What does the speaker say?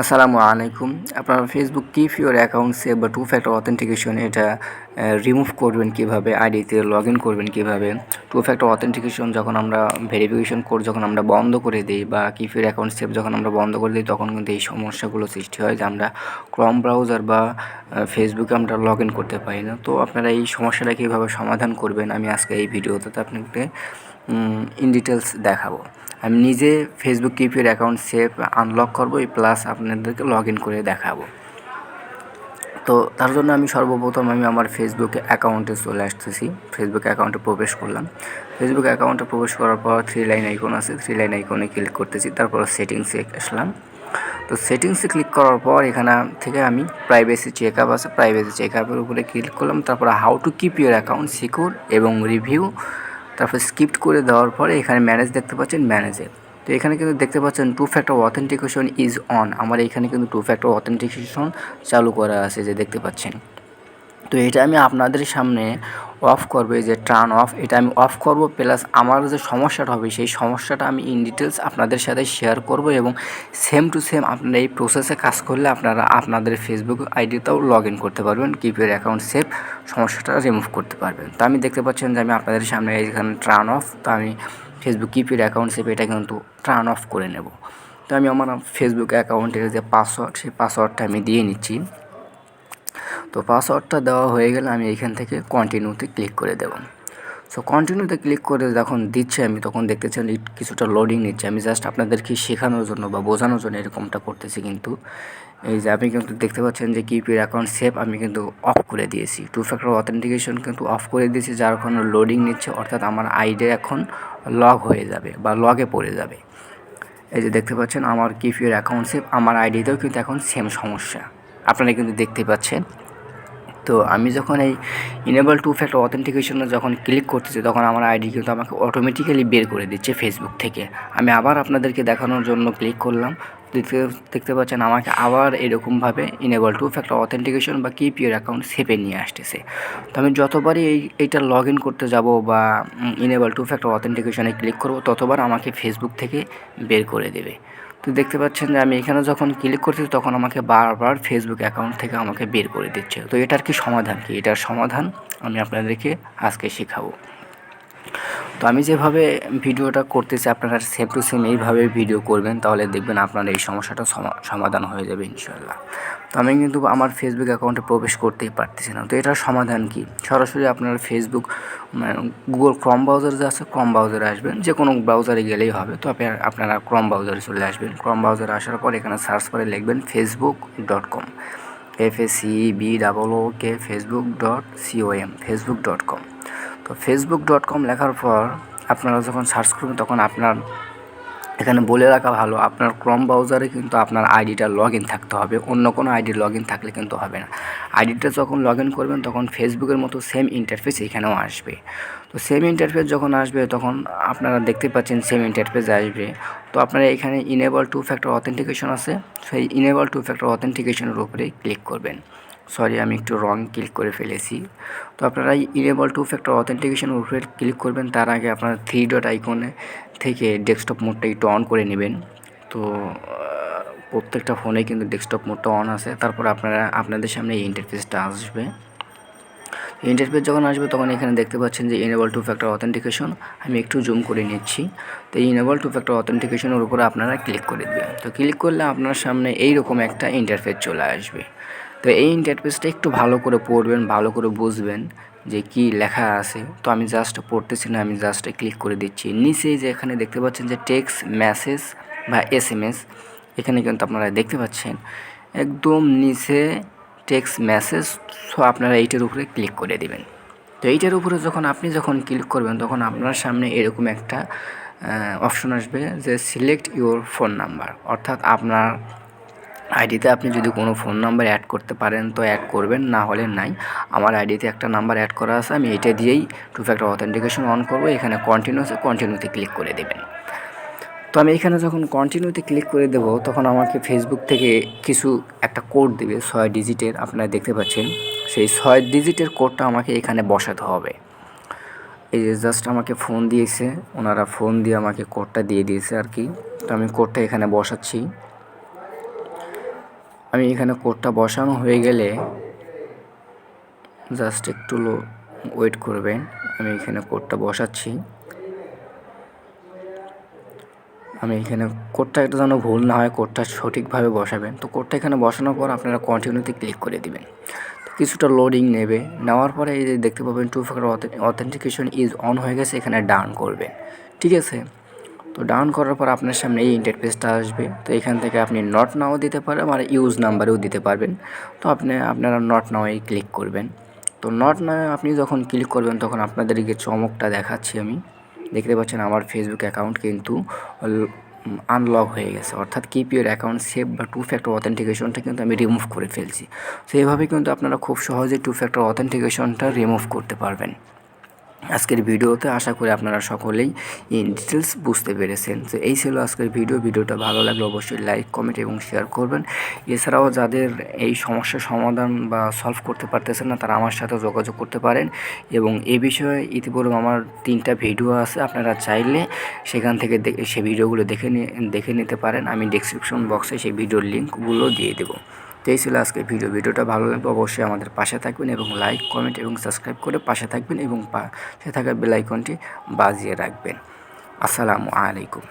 আসসালামু আলাইকুম। আপনার Facebook keep your account safe বা টু ফ্যাক্টর অথেন্টিকেশন এটা রিমুভ করবেন কীভাবে আইডিতে লগ ইন করবেন কীভাবে। টু ফ্যাক্টর অথেন্টিকেশন যখন আমরা ভেরিফিকেশন কোড যখন আমরা বন্ধ করে দিই বা কিপ ইউর অ্যাকাউন্ট সেভ যখন আমরা বন্ধ করে দিই, তখন কিন্তু এই সমস্যাগুলো সৃষ্টি হয় যে আমরা ক্রম ব্রাউজার বা ফেসবুকে আমরা লগ ইন করতে পারি না। তো আপনারা এই সমস্যাটা কীভাবে সমাধান করবেন, আমি আজকে এই ভিডিওতে আপনাকে ইন ডিটেলস দেখাবো। আমি নিজে ফেসবুক কিপের অ্যাকাউন্ট সেভ আনলক করব প্লাস আপনাদেরকে লগ ইন করে দেখাবো। তো তার জন্য আমি সর্বপ্রথম আমি আমার ফেসবুক অ্যাকাউন্টে চলে আসতেছি। ফেসবুক অ্যাকাউন্টে প্রবেশ করলাম। ফেসবুক অ্যাকাউন্টে প্রবেশ করার পর থ্রি লাইন আইকন আছে। থ্রি লাইন আইকনে ক্লিক করতেছি। তারপর সেটিংসে আসলাম। তো সেটিংসে ক্লিক করার পর এখানে থেকে আমি প্রাইভেসি চেক আছে। প্রাইভেসি চেক আপের উপরে ক্লিক করলাম। তারপর how to keep your account secure এবং রিভিউ তারপর স্কিপ্ট করে দেওয়ার পরে এখানে ম্যানেজ দেখতে পাচ্ছেন ম্যানেজে তো এখানে কিন্তু দেখতে পাচ্ছেন two factor authentication is on আমার এখানে কিন্তু টু ফ্যাক্টর অথেন্টিকেশন চালু করা আছে যে দেখতে পাচ্ছেন। তো এটা আমি আপনাদের সামনে অফ করবে যে টার্ন অফ এটা আমি অফ করব প্লাস আমার যে সমস্যাটা হবে, সেই সমস্যাটা আমি ইন ডিটেলস আপনাদের সাথে শেয়ার করব এবং সেম টু সেম আপনারা এই প্রসেসে কাজ করলে আপনারা আপনাদের ফেসবুক আইডিতেও লগ ইন করতে পারবেন কিপের অ্যাকাউন্ট সেভ সমস্যাটা রিমুভ করতে পারবেন। তো আমি দেখতে পাচ্ছেন যে আমি আপনাদের সামনে এইখানে টার্ন অফ তো আমি ফেসবুক কিপের অ্যাকাউন্ট সেভ এটা কিন্তু টার্ন অফ করে নেব। তো আমি আমার ফেসবুক অ্যাকাউন্টের যে পাসওয়ার্ড সেই পাসওয়ার্ডটা আমি দিয়ে নিচ্ছি। তো পাসওয়ার্ডটা দেওয়া হয়ে গেলে আমি এখান থেকে কন্টিনিউতে ক্লিক করে দেব। সো কন্টিনিউতে ক্লিক করে যখন দিচ্ছে, আমি তখন দেখতে চান কিছুটা লোডিং নিচ্ছে। আমি জাস্ট আপনাদেরকে শেখানোর জন্য বা বোঝানোর জন্য এরকমটা করতেছি কিন্তু। এই যে আপনি কিন্তু দেখতে পাচ্ছেন যে কিপির অ্যাকাউন্ট সেভ আমি কিন্তু অফ করে দিয়েছি। টু ফ্যাক্টর অথেন্টিকেশন কিন্তু অফ করে দিয়েছি, যার কারণে লোডিং নিচ্ছে, অর্থাৎ আমার আইডি এখন লগ হয়ে যাবে বা লগে পড়ে যাবে। এই যে দেখতে পাচ্ছেন, আমার কিপির অ্যাকাউন্ট সেভ আমার আইডিতেও কিন্তু এখন সেম সমস্যা। আপনারা কিন্তু দেখতে পাচ্ছেন। তো আমি যখন এই ইনেবল টু ফ্যাক্টর অথেন্টিকেশনে যখন ক্লিক করতেছি, তখন আমার আইডি কিন্তু আমাকে অটোমেটিক্যালি বের করে দিচ্ছে ফেসবুক থেকে। আমি আবার আপনাদেরকে দেখানোর জন্য ক্লিক করলাম। দেখতে দেখতে পাচ্ছেন আমাকে আবার এরকমভাবে ইনেবল টু ফ্যাক্টর অথেন্টিকেশন বা কিপ ইউর অ্যাকাউন্ট সেভে নিয়ে আসতেছে। তো আমি যতবারই এই, এইটা লগ ইন করতে যাব বা ইনেবল টু ফ্যাক্টর অথেন্টিকেশনে ক্লিক করব, ততবার আমাকে ফেসবুক থেকে বের করে দেবে। তো দেখতে পাচ্ছেন যে আমি এখানে যখন ক্লিক করছি তখন আমাকে বারবার ফেসবুক অ্যাকাউন্ট থেকে আমাকে বের করে দিচ্ছে। তো এটার কি সমাধান কি? এটার সমাধান আমি আপনাদেরকে আজকে শেখাবো। তো আমি যেভাবে ভিডিওটা করতেছি, আপনারা সেম টু সেম এইভাবে ভিডিও করবেন, তাহলে দেখবেন আপনার এই সমস্যাটা সমাধান হয়ে যাবে ইনশাল্লাহ তো আমি কিন্তু আমার ফেসবুক অ্যাকাউন্টে প্রবেশ করতেই পারতেছি না। তো এটার সমাধান কি? সরাসরি আপনার ফেসবুক গুগল ক্রম ব্রাউজার যে আছে ক্রম ব্রাউজারে আসবেন। যে কোনো ব্রাউজারে গেলেই হবে। তো আপনি, আপনারা ক্রম ব্রাউজারে চলে আসবেন। ক্রম ব্রাউজারে আসার পর এখানে সার্চ করে লিখবেন Facebook dot com F A C B double O K Facebook dot C O M Facebook dot com তো ফেসবুক ডট কম লেখার পর আপনারা যখন সার্চ করবেন, তখন আপনার এখানে বলে রাখা ভালো। আপনার ক্রম ব্রাউজারে কিন্তু আপনার আইডিটা লগ ইন থাকতে হবে। অন্য কোনো আইডি লগ ইন থাকলে কিন্তু হবে না। আইডিটা যখন লগ ইন করবেন, তখন ফেসবুকের মতো সেম ইন্টারফেস এখানেও আসবে। তো সেম ইন্টারফেস যখন আসবে, তখন আপনারা দেখতে পাচ্ছেন সেম ইন্টারফেস আসবে। তো আপনারা এখানে ইনেবল টু ফ্যাক্টর অথেন্টিকেশন আছে। সেই ইনেবল টু ফ্যাক্টর অথেন্টিকেশনের উপরে ক্লিক করবেন। সরি আমি একটু রং ক্লিক করে ফেলেছি। তো আপনারা ইনেবল টু ফ্যাক্টর অথেন্টিকেশনের উপরে ক্লিক করবেন, তার আগে আপনারা থ্রি ডট আইকনে থেকে ডেস্কটপ মোডটা একটু অন করে নেবেন। তো প্রত্যেকটা ফোনে কিন্তু ডেস্কটপ মোডটা অন আছে। তারপর আপনারা, আপনাদের সামনে এই ইন্টারফেসটা আসবে। ইন্টারফেস যখন আসবে, তখন এখানে দেখতে পাচ্ছেন যে ইনেবল টু ফ্যাক্টর অথেন্টিকেশন আমি একটু জুম করে নিচ্ছি। তো এই ইনেবল টু ফ্যাক্টর অথেন্টিকেশনের উপরে আপনারা ক্লিক করে দেবেন। তো ক্লিক করলে আপনার সামনে এইরকম একটা ইন্টারফেস চলে আসবে। তো এই ইন্টারফেসটা একটু ভালো করে পড়বেন, ভালো করে বুঝবেন যে কি লেখা আছে। তো আমি জাস্ট পড়তেছি না, আমি জাস্ট ক্লিক করে দিচ্ছি। নিচেই যে এখানে দেখতে পাচ্ছেন যে টেক্সট মেসেজ বা এস এম এস এখানে কিন্তু আপনারা দেখতে পাচ্ছেন একদম নিচে টেক্সট মেসেজ সো আপনারা এইটার উপরে ক্লিক করে দেবেন। তো এইটার উপরে যখন আপনি যখন ক্লিক করবেন, তখন আপনার সামনে এরকম একটা অপশন আসবে যে সিলেক্ট ইউর ফোন নাম্বার অর্থাৎ আপনার আইডিতে আপনি যদি কোনো ফোন নাম্বার অ্যাড করতে পারেন তো অ্যাড করবেন, না হলে নাই। আমার আইডিতে একটা নাম্বার অ্যাড করা আছে, আমি এটা দিয়েই টু ফ্যাক্টর অথেন্টিকেশন অন করব। এখানে কন্টিনিউ আছে কন্টিনিউতে ক্লিক করে দেবেন। তো আমি এখানে যখন কন্টিনিউতে ক্লিক করে দেবো, তখন আমাকে ফেসবুক থেকে কিছু একটা কোড দেবে, ছয় ডিজিটের আপনারা দেখতে পাচ্ছেন। সেই ছয় ডিজিটের কোডটা আমাকে এখানে বসাতে হবে। এই যে জাস্ট আমাকে ফোন দিয়েছে, ওনারা ফোন দিয়ে আমাকে কোডটা দিয়ে দিয়েছে আর কি। তো আমি কোডটা এখানে বসাচ্ছি। আমি এখানে কোডটা বসানো হয়ে গেলে জাস্ট একটু ওয়েট করবেন। আমি এখানে কোডটা বসাচ্ছি। আমি এখানে কোডটা একটু যেন ভুল না হয়, কোডটা সঠিকভাবে বসাবেন। তো কোডটা এখানে বসানোর পর আপনারা কন্টিনিউতে ক্লিক করে দিবেন। কিছুটা লোডিং নেবে। নেওয়ার পরে এই যে দেখতে পাবেন two factor authentication is on হয়ে গেছে, এখানে ডান করবেন। ঠিক আছে? তো ডাউন করার পর আপনার সামনে এই ইন্টারফেসটা আসবে। তো এখান থেকে আপনি নট নাও দিতে পারেন আর ইউজ নাম্বারেও দিতে পারবেন। তো আপনি, আপনারা নট নাওয়ে ক্লিক করবেন। তো নট নাও আপনি যখন ক্লিক করবেন, তখন আপনাদেরকে চমকটা দেখাচ্ছি আমি। দেখতে পাচ্ছেন আমার ফেসবুক অ্যাকাউন্ট কিন্তু আনলক হয়ে গেছে। অর্থাৎ কিপ ইউর অ্যাকাউন্ট সেভ বা টু ফ্যাক্টর অথেন্টিকেশনটা কিন্তু আমি রিমুভ করে ফেলছি। তো এইভাবে কিন্তু আপনারা খুব সহজে টু ফ্যাক্টর অথেন্টিকেশনটা রিমুভ করতে পারবেন। আজকের ভিডিওতে আশা করি আপনারা সকলেই ইন ডিটেলস বুঝতে পেরেছেন। তো এই ছিল আজকের ভিডিও। ভিডিওটা ভালো লাগলে অবশ্যই লাইক কমেন্ট এবং শেয়ার করবেন। এছাড়াও যাদের এই সমস্যার সমাধান বা সলভ করতে পারতেছেন না, তারা আমার সাথে যোগাযোগ করতে পারেন। এবং এ বিষয়ে ইতিপূর্বে আমার তিনটা ভিডিও আছে। আপনারা চাইলে সেখান থেকে সে ভিডিওগুলো দেখে দেখে নিতে পারেন। আমি ডিসক্রিপশন বক্সে সেই ভিডিওর লিঙ্কগুলো দিয়ে দেবো। তো এই ছিল আজকের ভিডিও। ভিডিওটা ভালো লাগবে অবশ্যই আমাদের পাশে থাকবেন এবং লাইক কমেন্ট এবং সাবস্ক্রাইব করে পাশে থাকবেন এবং পাশে থাকা বেলাইকনটি বাজিয়ে রাখবেন। আসসালামু আলাইকুম।